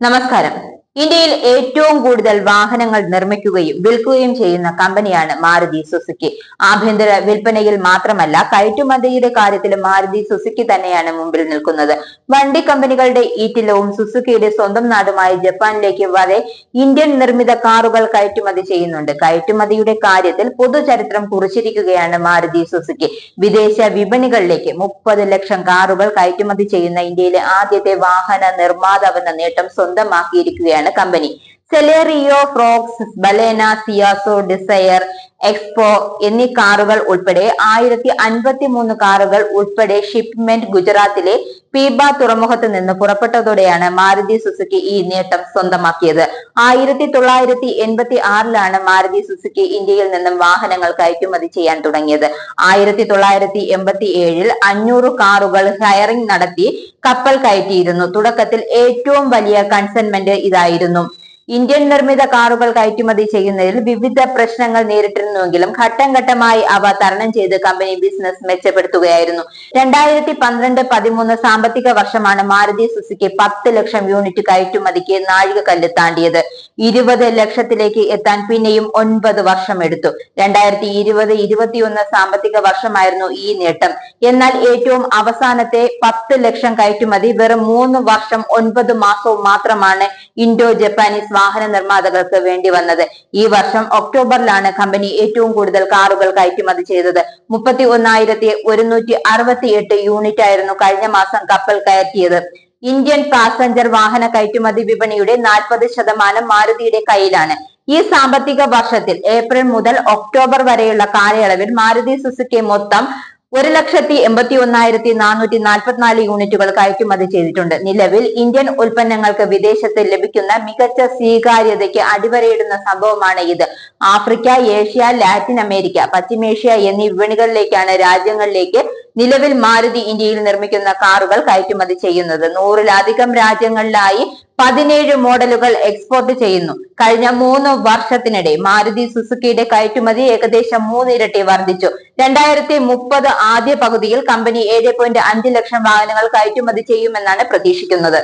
നമസ്കാരം. ഇന്ത്യയിൽ ഏറ്റവും കൂടുതൽ വാഹനങ്ങൾ നിർമ്മിക്കുകയും വിൽക്കുകയും ചെയ്യുന്ന കമ്പനിയാണ് മാരുതി സുസുക്കി. ആഭ്യന്തര വിൽപ്പനയിൽ മാത്രമല്ല കയറ്റുമതിയുടെ കാര്യത്തിലും മാരുതി സുസുക്കി തന്നെയാണ് മുമ്പിൽ നിൽക്കുന്നത്. വണ്ടി കമ്പനികളുടെ ഈറ്റിലവും സുസുക്കിയുടെ സ്വന്തം നാടുമായ ജപ്പാനിലേക്ക് വരെ ഇന്ത്യൻ നിർമ്മിത കാറുകൾ കയറ്റുമതി ചെയ്യുന്നുണ്ട്. കയറ്റുമതിയുടെ കാര്യത്തിൽ പൊതുചരിത്രം കുറിച്ചിരിക്കുകയാണ് മാരുതി സുസുക്കി. വിദേശ വിപണികളിലേക്ക് മുപ്പത് ലക്ഷം കാറുകൾ കയറ്റുമതി ചെയ്യുന്ന ഇന്ത്യയിലെ ആദ്യത്തെ വാഹന നിർമ്മാതാവെന്ന നേട്ടം സ്വന്തമാക്കിയിരിക്കുകയാണ് കമ്പനി. സെലേറിയോ ഫ്രോക്സ് ബലേന സിയാസോ ഡിസയർ എക്സ്പോ എന്നീ കാറുകൾ ഉൾപ്പെടെ ആയിരത്തി അൻപത്തി മൂന്ന് കാറുകൾ ഉൾപ്പെടെ ഷിപ്മെന്റ് ഗുജറാത്തിലെ പീബ തുറമുഖത്ത് നിന്ന് പുറപ്പെട്ടതോടെയാണ് മാരുതി സുസുക്കി ഈ നേട്ടം സ്വന്തമാക്കിയത്. ആയിരത്തി തൊള്ളായിരത്തി എൺപത്തി ആറിലാണ് മാരുതി സുസുക്കി ഇന്ത്യയിൽ നിന്നും വാഹനങ്ങൾ കയറ്റുമതി ചെയ്യാൻ തുടങ്ങിയത്. ആയിരത്തി തൊള്ളായിരത്തി എൺപത്തി ഏഴിൽ അഞ്ഞൂറ് കാറുകൾ ഹയറിംഗ് നടത്തി കപ്പൽ കയറ്റിയിരുന്നു. തുടക്കത്തിൽ ഏറ്റവും വലിയ കൺസൈൻമെന്റ് ഇതായിരുന്നു. ഇന്ത്യൻ നിർമ്മിത കാറുകൾ കയറ്റുമതി ചെയ്യുന്നതിൽ വിവിധ പ്രശ്നങ്ങൾ നേരിട്ടിരുന്നുവെങ്കിലും ഘട്ടം ഘട്ടമായി അവ തരണം ചെയ്ത് കമ്പനി ബിസിനസ് മെച്ചപ്പെടുത്തുകയായിരുന്നു. രണ്ടായിരത്തി പന്ത്രണ്ട് പതിമൂന്ന് സാമ്പത്തിക വർഷമാണ് മാരുതി സുസുക്കി പത്ത് ലക്ഷം യൂണിറ്റ് കയറ്റുമതിക്ക് നാഴികക്കല്ല് താണ്ടിയത് ഇരുപത് ലക്ഷത്തിലേക്ക് എത്താൻ പിന്നെയും ഒൻപത് വർഷം എടുത്തു രണ്ടായിരത്തി ഇരുപത് ഇരുപത്തിയൊന്ന് സാമ്പത്തിക വർഷമായിരുന്നു ഈ നേട്ടം. എന്നാൽ ഏറ്റവും അവസാനത്തെ പത്ത് ലക്ഷം കയറ്റുമതി വെറും മൂന്ന് വർഷം ഒൻപത് മാസവും മാത്രമാണ് ഇൻഡോ ജപ്പാനീസ് വാഹന നിർമ്മാതാക്കൾക്ക് വേണ്ടി വന്നത്. ഈ വർഷം ഒക്ടോബറിലാണ് കമ്പനി ഏറ്റവും കൂടുതൽ കാറുകൾ കയറ്റുമതി ചെയ്തത്. മുപ്പത്തി ഒന്നായിരത്തി ഒരുന്നൂറ്റി അറുപത്തി എട്ട് യൂണിറ്റ് ആയിരുന്നു കഴിഞ്ഞ മാസം കപ്പൽ കയറ്റിയത്. ഇന്ത്യൻ പാസഞ്ചർ വാഹന കയറ്റുമതി വിപണിയുടെ നാൽപ്പത് ശതമാനം മാരുതിയുടെ കയ്യിലാണ്. ഈ സാമ്പത്തിക വർഷത്തിൽ ഏപ്രിൽ മുതൽ ഒക്ടോബർ വരെയുള്ള കാലയളവിൽ മാരുതി സുസുക്കി മൊത്തം ഒരു ലക്ഷത്തി എൺപത്തി ഒന്നായിരത്തി നാനൂറ്റി നാൽപ്പത്തിനാല് യൂണിറ്റുകൾ കയറ്റുമതി ചെയ്തിട്ടുണ്ട്. നിലവിൽ ഇന്ത്യൻ ഉൽപ്പന്നങ്ങൾക്ക് വിദേശത്ത് ലഭിക്കുന്ന മികച്ച സ്വീകാര്യതയ്ക്ക് അടിവരയിടുന്ന സംഭവമാണ് ഇത്. ആഫ്രിക്ക ഏഷ്യ ലാറ്റിൻ അമേരിക്ക പശ്ചിമേഷ്യ എന്നീ വിപണികളിലേക്കാണ് രാജ്യങ്ങളിലേക്ക് നിലവിൽ മാരുതി ഇന്ത്യയിൽ നിർമ്മിക്കുന്ന കാറുകൾ കയറ്റുമതി ചെയ്യുന്നത്. നൂറിലധികം രാജ്യങ്ങളിലായി പതിനേഴ് മോഡലുകൾ എക്സ്പോർട്ട് ചെയ്യുന്നു. കഴിഞ്ഞ മൂന്ന് വർഷത്തിനിടെ മാരുതി സുസുക്കിയുടെ കയറ്റുമതി ഏകദേശം മൂന്നിരട്ടി വർദ്ധിച്ചു. രണ്ടായിരത്തി മുപ്പത് ആദ്യ പകുതിയിൽ കമ്പനി ഏഴ് ലക്ഷം വാഹനങ്ങൾ കയറ്റുമതി ചെയ്യുമെന്നാണ് പ്രതീക്ഷിക്കുന്നത്.